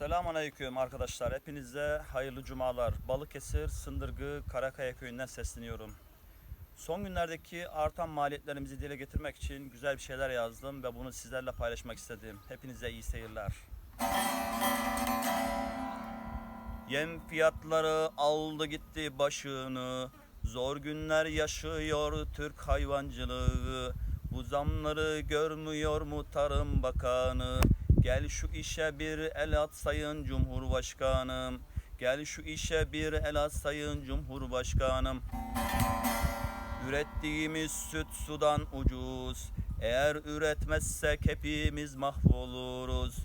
Selamünaleyküm arkadaşlar. Hepinize hayırlı cumalar. Balıkesir, Sındırgı, Karakaya köyünden sesleniyorum. Son günlerdeki artan maliyetlerimizi dile getirmek için güzel bir şeyler yazdım ve bunu sizlerle paylaşmak istedim. Hepinize iyi seyirler. Yem fiyatları aldı gitti başını. Zor günler yaşıyor Türk hayvancılığı. Bu zamları görmüyor mu Tarım Bakanı? Gel şu işe bir el at sayın Cumhurbaşkanım. Gel şu işe bir el at sayın Cumhurbaşkanım. Ürettiğimiz süt sudan ucuz. Eğer üretmezsek hepimiz mahvoluruz.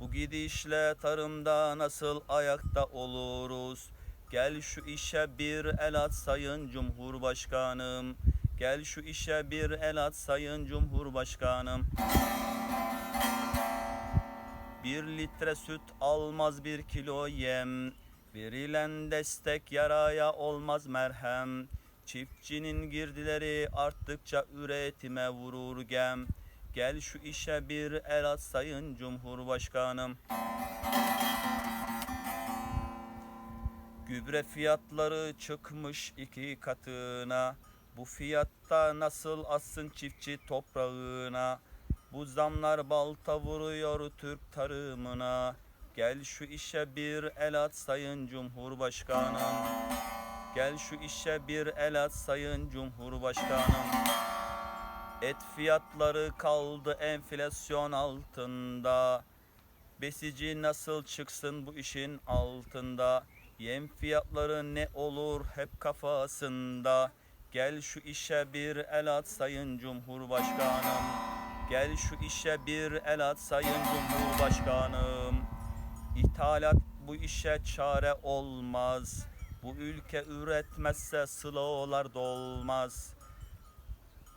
Bu gidişle tarımda nasıl ayakta oluruz? Gel şu işe bir el at sayın Cumhurbaşkanım. Gel şu işe bir el at sayın Cumhurbaşkanım. Bir litre süt almaz bir kilo yem. Verilen destek yaraya olmaz merhem. Çiftçinin girdileri arttıkça üretime vurur gem. Gel şu işe bir el at sayın Cumhurbaşkanım. Gübre fiyatları çıkmış iki katına. Bu fiyatta nasıl assın çiftçi toprağına? Bu zamlar balta vuruyor Türk tarımına. Gel şu işe bir el at sayın Cumhurbaşkanım. Gel şu işe bir el at sayın Cumhurbaşkanım. Et fiyatları kaldı enflasyon altında. Besici nasıl çıksın bu işin altında? Yem fiyatları ne olur hep kafasında. Gel şu işe bir el at sayın Cumhurbaşkanım. Gel şu işe bir el at sayın Cumhurbaşkanım. İthalat bu işe çare olmaz. Bu ülke üretmezse sılalar dolmaz.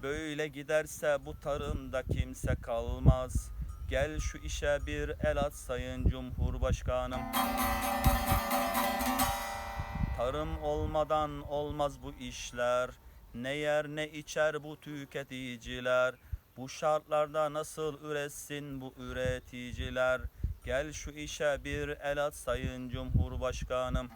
Böyle giderse bu tarımda kimse kalmaz. Gel şu işe bir el at sayın Cumhurbaşkanım. Tarım olmadan olmaz bu işler. Ne yer ne içer bu tüketiciler. Bu şartlarda nasıl üretsin bu üreticiler? Gel şu işe bir el at sayın Cumhurbaşkanım.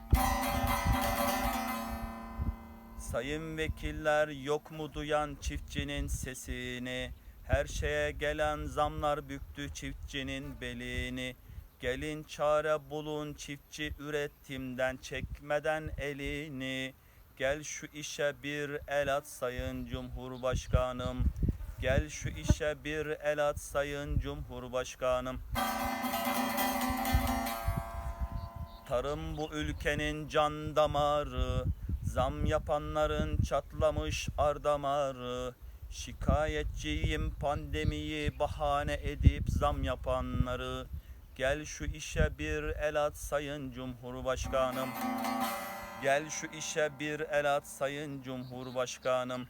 Sayın vekiller yok mu duyan çiftçinin sesini? Her şeye gelen zamlar büktü çiftçinin belini. Gelin çare bulun çiftçi üretimden çekmeden elini. Gel şu işe bir el at sayın Cumhurbaşkanım. Gel şu işe bir el at sayın Cumhurbaşkanım. Tarım bu ülkenin can damarı. Zam yapanların çatlamış ardamarı. Şikayetçiyim pandemiyi bahane edip zam yapanları. Gel şu işe bir el at sayın Cumhurbaşkanım. Gel şu işe bir el at sayın Cumhurbaşkanım.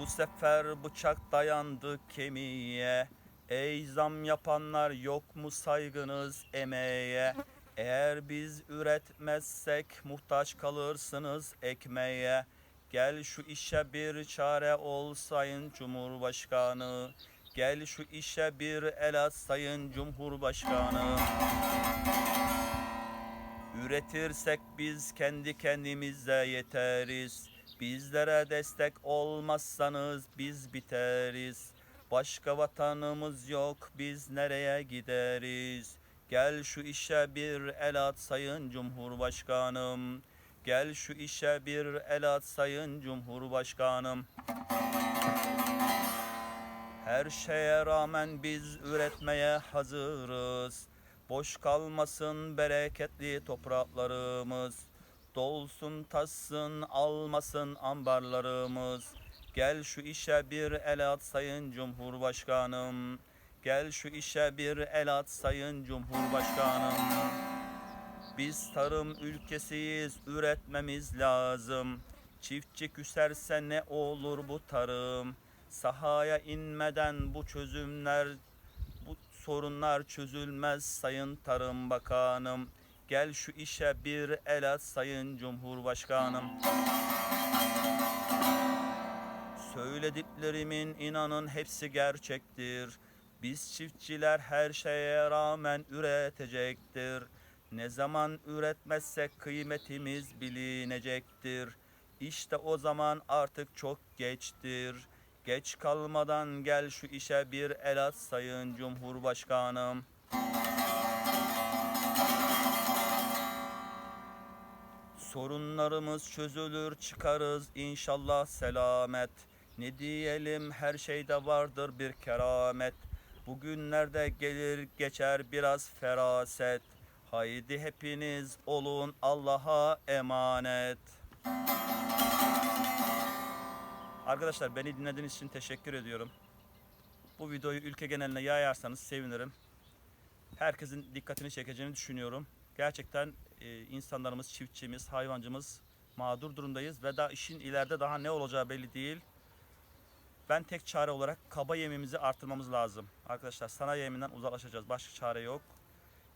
Bu sefer bıçak dayandı kemiğe. Ey zam yapanlar yok mu saygınız emeğe? Eğer biz üretmezsek muhtaç kalırsınız ekmeğe. Gel şu işe bir çare ol sayın Cumhurbaşkanı. Gel şu işe bir el at sayın Cumhurbaşkanı. Üretirsek biz kendi kendimize yeteriz. Bizlere destek olmazsanız biz biteriz. Başka vatanımız yok biz nereye gideriz? Gel şu işe bir el at sayın Cumhurbaşkanım. Gel şu işe bir el at sayın Cumhurbaşkanım. Her şeye rağmen biz üretmeye hazırız. Boş kalmasın bereketli topraklarımız. Dolsun tassın almasın ambarlarımız. Gel şu işe bir el at sayın Cumhurbaşkanım. Gel şu işe bir el at sayın Cumhurbaşkanım. Biz tarım ülkesiyiz, üretmemiz lazım. Çiftçi küserse ne olur bu tarım? Sahaya inmeden bu çözümler, bu sorunlar çözülmez Sayın Tarım Bakanım. Gel şu işe bir el at Sayın Cumhurbaşkanım. Söylediklerimin inanın hepsi gerçektir. Biz çiftçiler her şeye rağmen üretecektir. Ne zaman üretmezsek kıymetimiz bilinecektir. İşte o zaman artık çok geçtir. Geç kalmadan gel şu işe bir el at sayın Cumhurbaşkanım. Sorunlarımız çözülür çıkarız inşallah selamet. Ne diyelim her şeyde vardır bir keramet. Bugünlerde gelir geçer biraz feraset. Haydi hepiniz olun Allah'a emanet. Arkadaşlar beni dinlediğiniz için teşekkür ediyorum. Bu videoyu ülke geneline yayarsanız sevinirim. Herkesin dikkatini çekeceğini düşünüyorum. Gerçekten e, insanlarımız, çiftçimiz, hayvancımız mağdur durumdayız ve daha işin ileride daha ne olacağı belli değil. Ben tek çare olarak kaba yemimizi artırmamız lazım. Arkadaşlar sanayi yeminden uzaklaşacağız. Başka çare yok.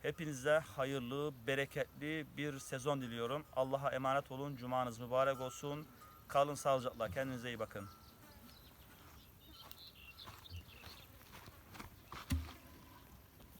Hepinize hayırlı, bereketli bir sezon diliyorum. Allah'a emanet olun. Cumanız mübarek olsun. Kalın sağlıcakla. Kendinize iyi bakın.